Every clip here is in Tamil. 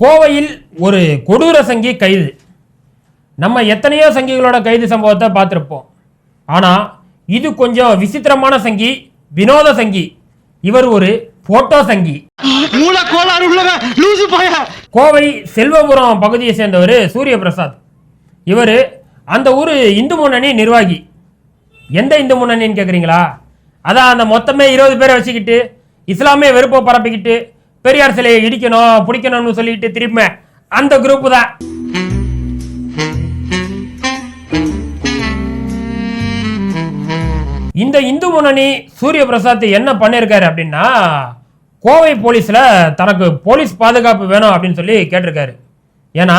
கோவையில் ஒரு கொடூர சங்கி கைது. நம்ம எத்தனையோ சங்கிகளோட கைது சம்பவத்தை பார்த்துருப்போம். ஆனால் இது கொஞ்சம் விசித்திரமான சங்கி வினோத சங்கி. இவர் ஒரு போட்டோ சங்கி. கோவை செல்வபுரம் பகுதியை சேர்ந்தவர் சூரிய பிரசாத் இவர் அந்த ஊர் இந்து முன்னணி நிர்வாகி. எந்த இந்து முன்னணின்னு கேட்குறீங்களா அதான் அந்த மொத்தமே இருபது பேரை வச்சுக்கிட்டு இஸ்லாமிய வெறுப்பை பரப்பிக்கிட்டு பெரியார் சிலையை இடிக்கணும் பிடிக்கணும்னு சொல்லிட்டு திரும்ப அந்த குரூப்பு தான். இந்த இந்து முன்னணி சூரிய பிரசாத் என்ன பண்ணியிருக்காரு அப்படின்னா கோவை போலீஸில் தனக்கு போலீஸ் பாதுகாப்பு வேணும் அப்படின்னு சொல்லி கேட்டிருக்காரு. ஏன்னா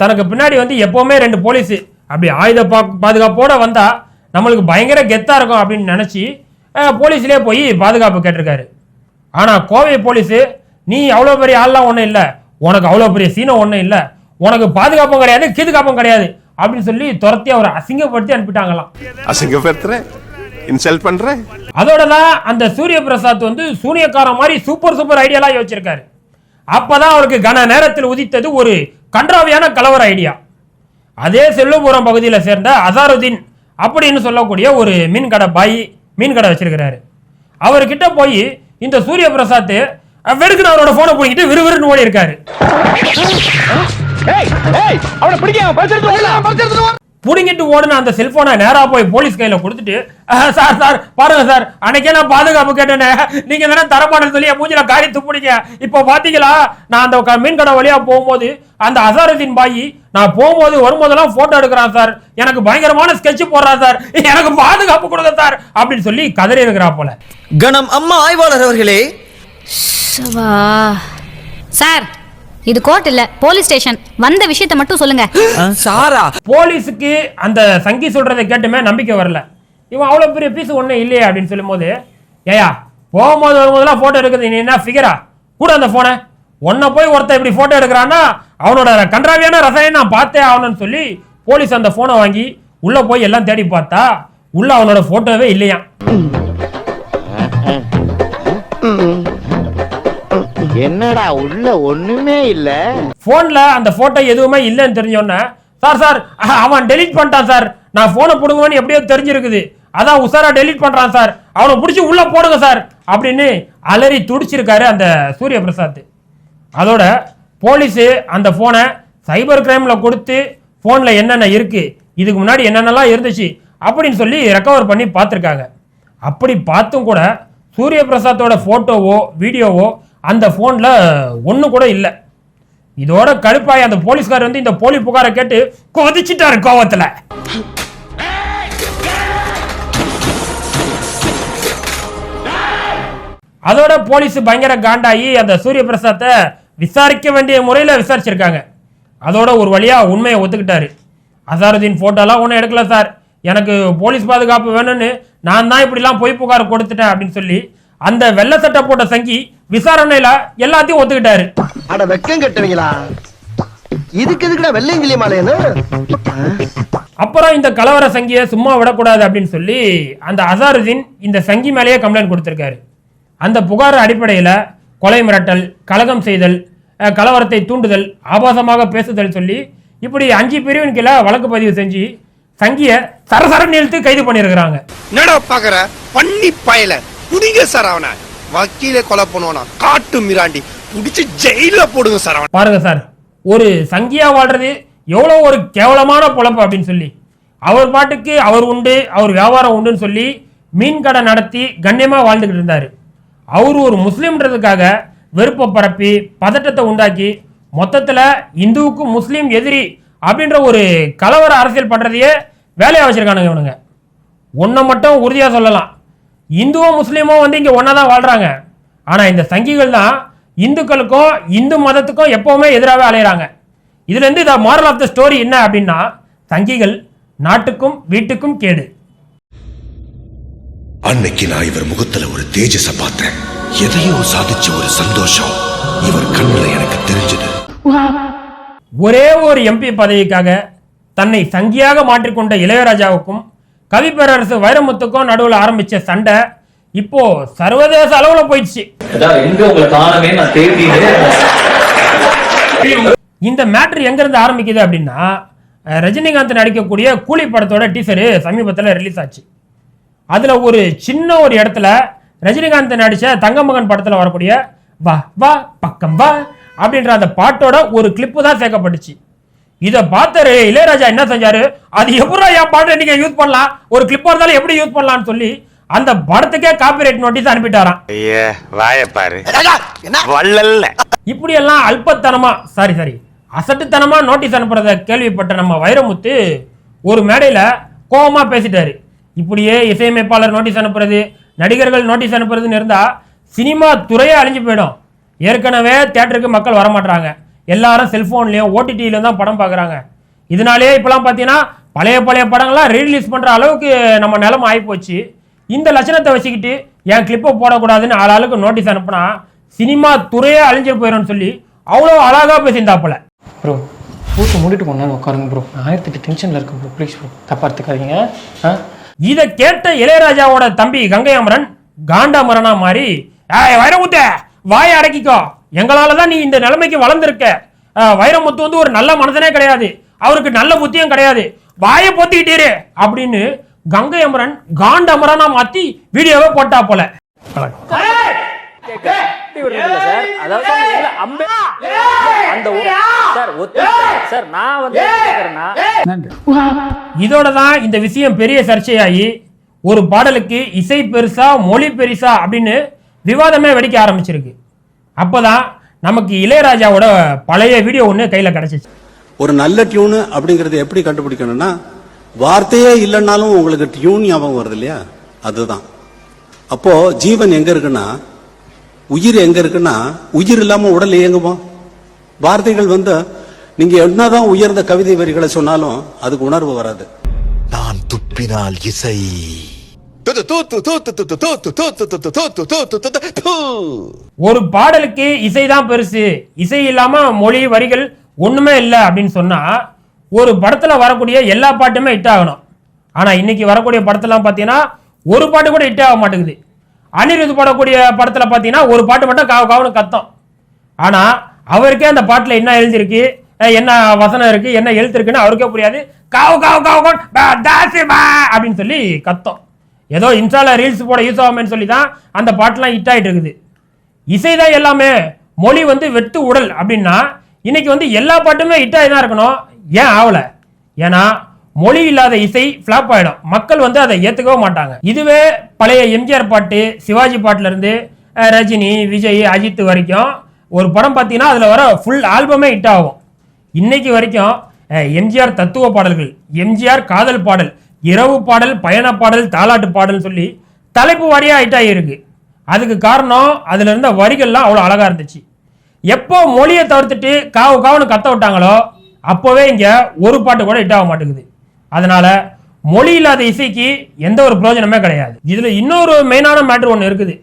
தனக்கு பின்னாடி வந்து எப்போவுமே ரெண்டு போலீஸ். அப்படி ஆயுத பா பாதுகாப்போட வந்தால் நம்மளுக்கு பயங்கர கெத்தாக இருக்கும் அப்படின்னு நினச்சி போலீஸ்லேயே போய் பாதுகாப்பு கேட்டிருக்காரு. ஆனால் கோவை போலீஸு நீ அவ்வளோ பெரிய ஆள்லாம் ஒன்றும் இல்லை. உனக்கு அவ்வளோ பெரிய சீனம் ஒன்றும் இல்லை. உனக்கு பாதுகாப்பும் கிடையாது கீதுகாப்பும் கிடையாது. அப்படின்னு சொல்லி துரத்தி அவரை அசிங்கப்படுத்தி அனுப்பிட்டாங்களாம். அசிங்கப்படுத்துறேன்? இன்சல்ட் பண்றேன்? அதோட தான் அந்த சூரிய பிரசாத் வந்து சூனியக்காரன் மாதிரி சூப்பர் சூப்பர் ஐடியாலாம் யோசிச்சிருக்காரு. அப்பதான் அவருக்கு கன நேரத்தில் உதித்தது ஒரு கன்றாவியான கலவர ஐடியா அதே செல்வபுரம் பகுதியில் சேர்ந்த அசாருதீன் அப்படின்னு சொல்லக்கூடிய ஒரு மீன் கடை பாய் மீன் கடை வச்சிருக்கிறாரு. அவர்கிட்ட போய் இந்த சூரிய பிரசாத் வெடுக்குன்னு அவரோட போனை பிடிக்கிட்டு விறுவிறுன்னு ஓடி இருக்காரு. புடுங்கிட்டு ஓடுன அந்த செல்போனை நேரா போய் போலீஸ் கையில கொடுத்துட்டு "அஹ், சார் சார் பாருங்க சார் அன்னைக்கே நான் பாதுகாப்பு கேட்டேனே. நீங்க தானே தரமாட்டேன்னு சொல்லி மூஞ்சில காரி துப்புனீங்க. இப்போ பாத்தீங்களா நான் அந்த மீன் கடை வழியா போகும்போது அந்த அசாரத்தின் பாயி நான் போகும்போது வரும்போதெல்லாம் போட்டோ எடுக்கிறான் சார். எனக்கு பயங்கரமான ஸ்கெட்ச் போடுறான் சார். எனக்கு பாதுகாப்பு கொடுங்க சார். அப்படின்னு சொல்லி கதறி இருக்கிறா போல கணம் அம்மா ஆய்வாளர் அவர்களே சவா சார் இது கோர்ட் இல்ல போலீஸ் ஸ்டேஷன் வந்த விஷயத்தை மட்டும் சொல்லுங்க. சாரா போலீஸுக்கு அந்த சங்கி சொல்றதை கேட்டுமே நம்பிக்கை வரல. இவன் அவ்வளோ பெரிய பீஸ் ஒன்றும் இல்லையே அப்படின்னு சொல்லும்போது ஏயா போகும்போது வரும்போதெல்லாம் ஃபோட்டோ எடுக்குது நீ என்ன ஃபிகரா கூட அந்த ஃபோனை உன்னை போய் ஒருத்தன் இப்படி ஃபோட்டோ எடுக்கிறான்னா அவனோட கன்றாவியான ரசாயனம் நான் பார்த்தே ஆகணும்னு சொல்லி போலீஸ் அந்த ஃபோனை வாங்கி உள்ளே போய் எல்லாம் தேடி பார்த்தா உள்ள அவனோட ஃபோட்டோவே இல்லையாம். என்னடா உள்ள ஒண்ணுமே இல்ல. ஃபோனில் அந்த ஃபோட்டோ எதுவுமே இல்லைன்னு தெரிஞ்சோன்னே சார் சார் அவன் டெலிட் பண்ணிட்டான் சார். நான் ஃபோனை பிடுங்குவேன்னு எப்படியோ தெரிஞ்சிருக்குது. அதான் உசாரா டெலிட் பண்ணுறான் சார். அவனை பிடிச்சி உள்ளே போடுங்க சார் அப்படின்னு அலறி துடிச்சிருக்காரு அந்த சூரிய பிரசாத் அதோட போலீஸு அந்த ஃபோனை சைபர் கிரைமில் கொடுத்து ஃபோனில் என்னென்ன இருக்குது இதுக்கு முன்னாடி என்னென்னலாம் இருந்துச்சு அப்படின்னு சொல்லி ரெக்கவர் பண்ணி பார்த்துருக்காங்க. அப்படி பார்த்தும் கூட சூரிய பிரசாத்தோட ஃபோட்டோவோ வீடியோவோ அந்த ஃபோனில் ஒன்று கூட இல்லை. இதோட கடுப்பாய் அந்த போலீஸ்கார் வந்து இந்த போலி புகாரை கேட்டு கொதிச்சிட்டாரு கோவத்தில். அதோட போலீஸ் பயங்கர காண்டாகி அந்த சூரிய பிரசாத்தை விசாரிக்க வேண்டிய முறையில் விசாரிச்சிருக்காங்க. அதோட ஒரு வழியாக உண்மையை ஒத்துக்கிட்டாரு. அசாருதீன் ஃபோட்டோலாம் ஒன்றும் எடுக்கல சார். எனக்கு போலீஸ் பாதுகாப்பு வேணும்னு நான் தான் இப்படிலாம் பொய் புகார் கொடுத்துட்டேன் அப்படின்னு சொல்லி அந்த வெள்ளை சட்டை போட்ட சங்கி விசாரணையில எல்லாத்தையும் ஒத்துக்கிட்டாரு. அட வெக்கம் கட்டுவீங்களா? இதுக்கு எதுக்குடா வெள்ளையங்கிலி மாலையன்னு அப்புறம் இந்த கலவர சங்கியை சும்மா விடக்கூடாது அப்படின்னு சொல்லி அந்த அசாருதீன் இந்த சங்கி மேலேயே கம்ப்ளைண்ட் கொடுத்துருக்காரு. அந்த புகார் அடிப்படையில் கொலை மிரட்டல் கலகம் செய்தல் கலவரத்தை தூண்டுதல் ஆபாசமாக பேசுதல் சொல்லி இப்படி அஞ்சு பிரிவின் கீழே வழக்கு பதிவு செஞ்சு சங்கியை சரசரன்னு இழுத்து கைது பண்ணியிருக்கிறாங்க. என்னடா பாக்குற? பண்ணி பயல புடிங்க சார் அவனை. வக்கீலே கொலை பண்ணுவானா? காட்டு மிராண்டி. பிடிச்சி ஜெயில போடுங்க சார் அவனை. பாருங்க சார் ஒரு சங்கியா வாழ்றது எவ்வளோ ஒரு கேவலமான பொழப்பு அப்படின்னு சொல்லி. அவர் பாட்டுக்கு அவர் உண்டு அவர் வியாபாரம் உண்டுன்னு சொல்லி மீன் கடை நடத்தி கண்ணியமாக வாழ்ந்துக்கிட்டு இருந்தார். அவர் ஒரு முஸ்லீம்ன்றதுக்காக வெறுப்பை பரப்பி பதட்டத்தை உண்டாக்கி மொத்தத்தில் இந்துவுக்கு முஸ்லீம் எதிரி அப்படின்ற ஒரு கலவர அரசியல் பண்ணுறதையே வேலையாக வச்சுருக்கானுங்க இவனுங்க. ஒன்றை மட்டும் உறுதியாக சொல்லலாம். இந்துவும் முஸ்லீமும் வந்து இங்கே ஒன்றா தான் வாழ்கிறாங்க ஆனால் இந்த சங்கிகள் தான் இந்துக்களுக்கும் இந்து மதத்துக்கும் எப்போவுமே எதிராகவே அலையிறாங்க. இதுலேருந்து இந்த மாரல் ஆஃப் த ஸ்டோரி என்ன அப்படின்னா சங்கிகள் நாட்டுக்கும் வீட்டுக்கும் கேடு. அன்னைக்கு நான் இவர் முகத்துல ஒரு தேஜஸ பார்த்தேன். எதையோ சாதிச்ச ஒரு சந்தோஷம் இவர் கண்ணுல எனக்கு தெரிஞ்சது. ஒரே ஒரு எம்பி பதவிக்காக தன்னை சங்கியாக மாற்றிக்கொண்ட இளையராஜாவுக்கும் கவிப்பேரரசு வைரமுத்துக்கும் நடுவில் ஆரம்பிச்ச சண்டை இப்போ சர்வதேச அளவில் போயிடுச்சு. இந்த மேட்ரு எங்க இருந்து ஆரம்பிக்குது அப்படின்னா ரஜினிகாந்த் நடிக்கக்கூடிய கூலி படத்தோட டீசரு சமீபத்தில் ரிலீஸ் ஆச்சு. அதுல ஒரு சின்ன ஒரு இடத்துல ரஜினிகாந்த் நடிச்ச தங்கமகன் படத்துல வரக்கூடிய வா வா பக்கம் வா அப்படின்ற அந்த பாட்டோட ஒரு கிளிப்பு தான் சேர்க்கப்பட்டுச்சு. இதை பார்த்தாரு இளையராஜா என்ன செஞ்சாரு? அது எப்படா என் பாட்டை நீங்க யூஸ் பண்ணலாம்? ஒரு கிளிப்பா இருந்தாலும் எப்படி யூஸ் பண்ணலாம்னு சொல்லி அந்த படத்துக்கே காப்பிரைட் நோட்டீஸ் அனுப்பிட்டாராம். ஐயா வாய பாரு. ராஜா, என்ன? வள்ளல்ல. இப்படியெல்லாம் அல்பத்தனமா சாரி சாரி அசட்டுத்தனமா நோட்டீஸ் அனுப்புறத கேள்விப்பட்ட நம்ம வைரமுத்து ஒரு மேடையில கோவமா பேசிட்டாரு. இப்படியே இசையமைப்பாளர் நோட்டீஸ் அனுப்புறது நடிகர்கள் நோட்டீஸ் அனுப்புறதுன்னு இருந்தா சினிமா துறையே அழிஞ்சு போயிடும். ஏற்கனவே தியேட்டருக்கு மக்கள் வர மாட்டாங்க எல்லாரும் செல்போன்லயும் ஓடிடியிலும் தான் படம் பார்க்குறாங்க இதனாலேயே இப்பெல்லாம் பார்த்தீங்கன்னா பழைய பழைய படங்கள்லாம் ரீரிலீஸ் பண்ற அளவுக்கு நம்ம நிலைமை ஆகிப்போச்சு இந்த லட்சணத்தை வச்சுக்கிட்டு என் கிளிப்பை போடக்கூடாதுன்னு ஆளாளுக்கு நோட்டீஸ் அனுப்புனா சினிமா துறையே அழிஞ்சு போயிடும்னு சொல்லி அவ்வளோ அழகா பேசியிருந்தாப்புல. ப்ரோ பூட்டு மூடிட்டு நேரம் உட்காருங்க ப்ரோ நான் ஆயிரத்தெட்டு டென்ஷனில் இருக்கேன் ப்ரோ ப்ளீஸ் ப்ரோ தப்பா எடுத்துக்காதீங்க. ஆ? இதை கேட்ட இளையராஜாவோட தம்பி கங்கை அமரன் காண்டாமரனா மாறி ஏய் வைரமுத்து வாயை அடக்கிக்கோ. எங்களால தான் நீ இந்த நிலைமைக்கு வளர்ந்துருக்க. வைரமுத்து வந்து ஒரு நல்ல மனதனே கிடையாது. அவருக்கு நல்ல புத்தியும் கிடையாது. வாயை பொத்திக்கிட்டீரு அப்படின்னு கங்கை அமரன் காண்ட அமரனா மாத்தி வீடியோவை போட்டா போல. சார் சார் இதோட தான் இந்த விஷயம் பெரிய சர்ச்சையாகி ஒரு பாடலுக்கு இசை பெருசா மொழி பெருசா அப்படின்னு விவாதமே வெடிக்க ஆரம்பிச்சிருக்கு. அப்பதான் நமக்கு இளையராஜாவோட பழைய வீடியோ ஒன்று கையில் கிடைச்சிச்சு. ஒரு நல்ல டியூனு அப்படிங்கறது எப்படி கண்டுபிடிக்கணும்னா வார்த்தையே இல்லைன்னாலும் உங்களுக்கு டியூன் ஞாபகம் வருது இல்லையா? அதுதான். அப்போ ஜீவன் எங்க இருக்குன்னா உயிர் எங்க இருக்குன்னா உயிர் இல்லாம உடல் இயங்குமா? வார்த்தைகள் வந்து நீங்க என்னதான் உயர்ந்த கவிதை வரிகளை சொன்னாலும் அதுக்கு உணர்வு வராது. நான் துப்பினால் இசை. ஒரு பாடலுக்கு இசை தான் பெருசு. இசை இல்லாம மொழி வரிகள் ஒண்ணுமே இல்லை அப்படின்னு சொன்னா ஒரு படத்துல வரக்கூடிய எல்லா பாட்டுமே ஹிட் ஆகணும். ஆனா இன்னைக்கு வரக்கூடிய படத்தெல்லாம் பாத்தீங்கன்னா ஒரு பாட்டு கூட ஹிட் ஆக மாட்டேங்குது. அனிருத் பாடக்கூடிய படத்துல பார்த்தீங்கன்னா ஒரு பாட்டு மட்டும் காவு காவுன்னு கத்தம். ஆனா அவருக்கே அந்த பாட்டுல என்ன எழுதிருக்கு என்ன வசனம் இருக்கு என்ன எழுத்து இருக்குன்னு அவருக்கே புரியாது. காவு காவு காவு அப்படின்னு சொல்லி கத்தம். ஏதோ இன்ஸ்டாவில் ரீல்ஸ் போட யூஸ் ஆகும்னு சொல்லி தான் அந்த பாட்டெலாம் ஹிட் ஆயிட்டு இருக்குது. இசை தான் எல்லாமே. மொழி வந்து வெட்டு உடல் அப்படின்னா இன்னைக்கு வந்து எல்லா பாட்டுமே ஹிட் ஆகி தான் இருக்கணும். ஏன் ஆகலை ஏன்னா மொழி இல்லாத இசை ஃப்ளாப் ஆகிடும் மக்கள் வந்து அதை ஏற்றுக்கவே மாட்டாங்க. இதுவே பழைய எம்ஜிஆர் பாட்டு சிவாஜி பாட்டிலேருந்து ரஜினி விஜய் அஜித் வரைக்கும் ஒரு படம் பார்த்தீங்கன்னா அதில் வர ஃபுல் ஆல்பமே ஹிட் ஆகும். இன்னைக்கு வரைக்கும் எம்ஜிஆர் தத்துவ பாடல்கள் எம்ஜிஆர் காதல் பாடல் இரவு பாடல் பயண பாடல் தாலாட்டு பாடல் சொல்லி தலைப்பு வாரியாக ஹிட் ஆகியிருக்கு. அதுக்கு காரணம் அதில் இருந்த வரிகள்லாம் அவ்வளோ அழகா இருந்துச்சு. எப்போ மொழியை தவிர்த்துட்டு காவு காவுன்னு கத்த விட்டாங்களோ அப்போவே இங்கே ஒரு பாட்டு கூட ஹிட் ஆக மாட்டேங்குது. அதனால் மொழி இல்லாத இசைக்கு எந்த ஒரு பிரயோஜனமே கிடையாது. இதில் இன்னொரு மெயினான மேட்ரு ஒன்று இருக்குது.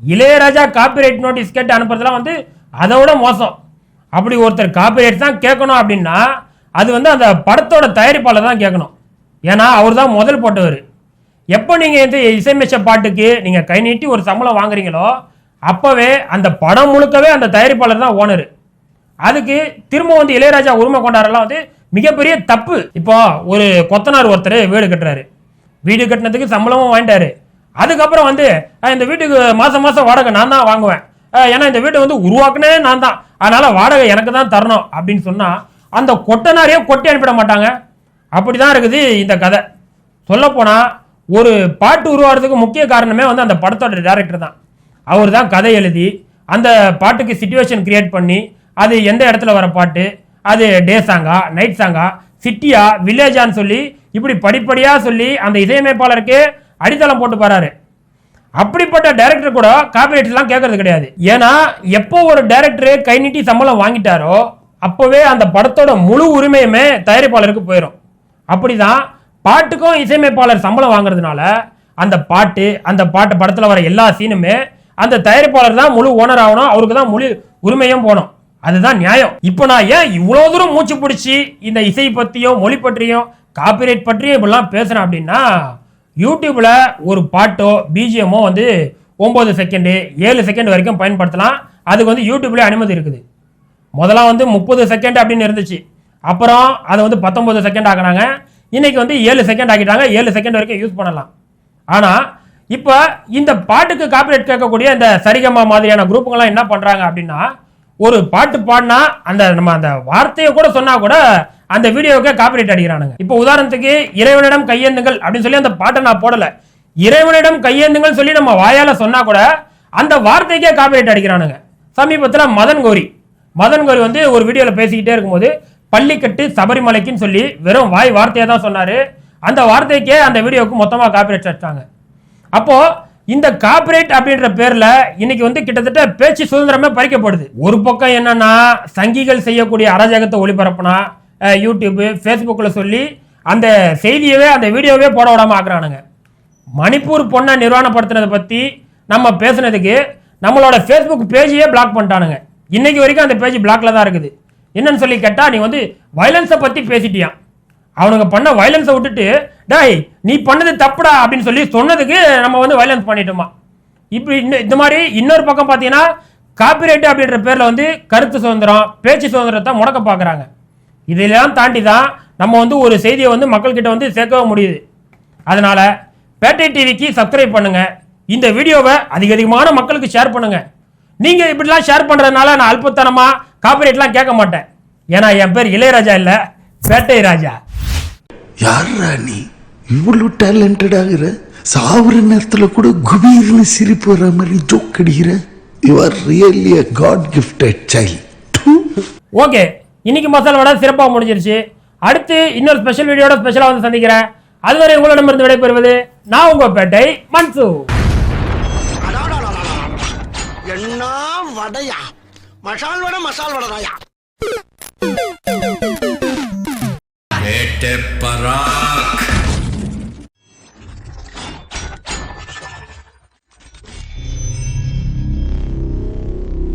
இளையராஜா காப்பிரைட் நோட்டீஸ் கேட்டு அனுப்புறதுலாம் வந்து அதை விட மோசம். அப்படி ஒருத்தர் காப்பிரைட் தான் கேட்கணும் அப்படின்னா அது வந்து அந்த படத்தோட தயாரிப்பாளர் தான் கேட்கணும். ஏன்னா அவர் தான் முதல் போட்டவர். எப்போ நீங்கள் இந்த இசையமைச்ச பாட்டுக்கு நீங்கள் கை நீட்டி ஒரு சம்பளம் வாங்குறீங்களோ அப்போவே அந்த படம் முழுக்கவே அந்த தயாரிப்பாளர் தான் ஓனர். அதுக்கு திரும்ப வந்து இளையராஜா உரிமை கொண்டாடலாம் வந்து மிகப்பெரிய தப்பு. இப்போ ஒரு கொத்தனார் ஒருத்தர் வீடு கட்டுறாரு. வீடு கட்டினதுக்கு சம்பளமும் வாங்கிட்டாரு. அதுக்கப்புறம் வந்து இந்த வீட்டுக்கு மாதம் மாதம் வாடகை நான் தான் வாங்குவேன். ஏன்னா இந்த வீட்டை வந்து உருவாக்குனே நான் தான். அதனால் வாடகை எனக்கு தான் தரணும். அப்படின்னு சொன்னால் அந்த கொட்டனாரையே கொட்டி அனுப்பிட மாட்டாங்க. அப்படி தான் இருக்குது இந்த கதை. சொல்லப்போனால் ஒரு பாட்டு உருவாகிறதுக்கு முக்கிய காரணமே வந்து அந்த படத்தோட டேரக்டர் தான். அவர் தான் கதை எழுதி அந்த பாட்டுக்கு சுச்சுவேஷன் கிரியேட் பண்ணி அது எந்த இடத்துல வர பாட்டு அது டே சாங்கா நைட் சாங்கா சிட்டியா வில்லேஜான்னு சொல்லி இப்படி படிப்படியாக சொல்லி அந்த இசையமைப்பாளருக்கு அடித்தளம் போட்டு பாராரு அப்படிப்பட்ட டைரக்டர் கூட காப்பிரைட்ஸ்லாம் கேட்கறது கிடையாது. ஏன்னா எப்போ ஒரு டைரக்டர் கை நீட்டி சம்பளம் வாங்கிட்டாரோ அப்போவே அந்த படத்தோட முழு உரிமையுமே தயாரிப்பாளருக்கு போயிடும் அப்படிதான் பாட்டுக்கும் இசையமைப்பாளர் சம்பளம் வாங்குறதுனால அந்த பாட்டு அந்த பாட்டு படத்தில் வர எல்லா சீனுமே அந்த தயாரிப்பாளர் தான் முழு ஓனர் ஆகணும் அவருக்கு தான் முழு உரிமையும் போகணும். அதுதான் நியாயம். இப்போ நான் ஏன் இவ்வளோ தூரம் மூச்சு பிடிச்சி இந்த இசை பற்றியும் மொழி பற்றியும் காப்பிரைட் பற்றியும் இப்படிலாம் பேசுகிறேன் அப்படின்னா யூடியூப்பில் ஒரு பாட்டோ பிஜிஎம்மோ வந்து ஒம்பது செகண்டு ஏழு செகண்ட் வரைக்கும் பயன்படுத்தலாம். அதுக்கு வந்து யூடியூப்லேயே அனுமதி இருக்குது. முதல்ல வந்து முப்பது செகண்ட் அப்படின்னு இருந்துச்சு. அப்புறம் அதை வந்து பத்தொம்பது செகண்ட் ஆக்கினாங்க. இன்னைக்கு வந்து ஏழு செகண்ட் ஆக்கிட்டாங்க. ஏழு செகண்ட் வரைக்கும் யூஸ் பண்ணலாம். ஆனால் இப்போ இந்த பாட்டுக்கு காப்பிரைட் கேட்கக்கூடிய இந்த சரிகமா மாதிரியான குரூப்புங்கெல்லாம் என்ன பண்ணுறாங்க அப்படின்னா ஒரு பாட்டு பாடினா அந்த நம்ம அந்த வார்த்தையை கூட சொன்னா கூட அந்த வீடியோவுக்கு காப்பிரைட் அடிக்கிறானுங்க. இப்போ உதாரணத்துக்கு இறைவனிடம் கையேந்துங்கள் அப்படின்னு சொல்லி அந்த பாட்டை நான் போடல. இறைவனிடம் கையேந்துங்கள் சொல்லி நம்ம வாயால சொன்னா கூட அந்த வார்த்தைக்கே காப்பிரைட் அடிக்கிறானுங்க. சமீபத்தில் மதன் கோரி. மதன் கோரி வந்து ஒரு வீடியோவில் பேசிக்கிட்டே இருக்கும்போது பள்ளிக்கட்டு சபரிமலைக்குன்னு சொல்லி வெறும் வாய் வார்த்தையை தான் சொன்னார். அந்த வார்த்தைக்கே அந்த வீடியோவுக்கு மொத்தமாக காப்பிரைட் வச்சாங்க அப்போது இந்த காப்பிரைட் அப்படின்ற பேரில் இன்னைக்கு வந்து கிட்டத்தட்ட பேச்சு சுதந்திரமே பறிக்கப்படுது. ஒரு பக்கம் என்னன்னா சங்கிகள் செய்யக்கூடிய அராஜகத்தை ஒளிபரப்புனா யூடியூப்பு ஃபேஸ்புக்கில் சொல்லி அந்த செய்தியவே அந்த வீடியோவே போட விடாமல் ஆக்குறானுங்க. மணிப்பூர் பொண்ணை நிர்வாணப்படுத்துனதை பற்றி நம்ம பேசுனதுக்கு நம்மளோட ஃபேஸ்புக் பேஜையே பிளாக் பண்ணிட்டானுங்க. இன்னைக்கு வரைக்கும் அந்த பேஜ் பிளாக்ல தான் இருக்குது. என்னன்னு சொல்லி கேட்டால் நீ வந்து வயலன்ஸை பற்றி பேசிட்டியான் அவனுங்க பண்ண வயலன்ஸை விட்டுட்டு டாய் நீ பண்ணது தப்புடா அப்படின்னு சொல்லி சொன்னதுக்கு நம்ம வந்து வயலன்ஸ் பண்ணிட்டோமா? இப்படி இந்த- இந்த மாதிரி இன்னொரு பக்கம் பார்த்தீங்கன்னா காப்பிரைட் அப்படின்ற பேரில் வந்து கருத்து சுதந்திரம் பேச்சு சுதந்திரத்தை முடக்க பார்க்குறாங்க இதெல்லாம் தாண்டி தான் நம்ம வந்து ஒரு செய்தியை வந்து மக்கள்கிட்ட வந்து சேர்க்கவும் முடியுது. அதனால் பேட்டை டிவிக்கு சப்ஸ்கிரைப் பண்ணுங்கள் இந்த வீடியோவை அதிக அதிகமான மக்களுக்கு ஷேர் பண்ணுங்கள் நீங்க இப்படிலாம் ஷேர் பண்றதுனால நான் அல்பத்தனமா காப்பிரைட்லாம் கேட்க மாட்டேன். ஏன்னா என் பேர் இளையராஜா இல்ல பேட்டை ராஜா. யாரா நீ? இவ்வளவு டேலண்டட் ஆகுற சாவுற நேரத்துல கூட குபீர்னு சிரிப்பு வர மாதிரி ஜோக் அடிக்கிற. You are really a god gifted child okay இன்னைக்கு மசாலா வடை சிறப்பாக முடிஞ்சிருச்சு. அடுத்து இன்னொரு ஸ்பெஷல் வீடியோட ஸ்பெஷலாக வந்து சந்திக்கிறேன். அதுவரை உங்களிடமிருந்து விடைபெறுவது நான் உங்க பேட்டை மன்சூ என்ன வடையா? மசால் வடை மசால் வடை தாயா?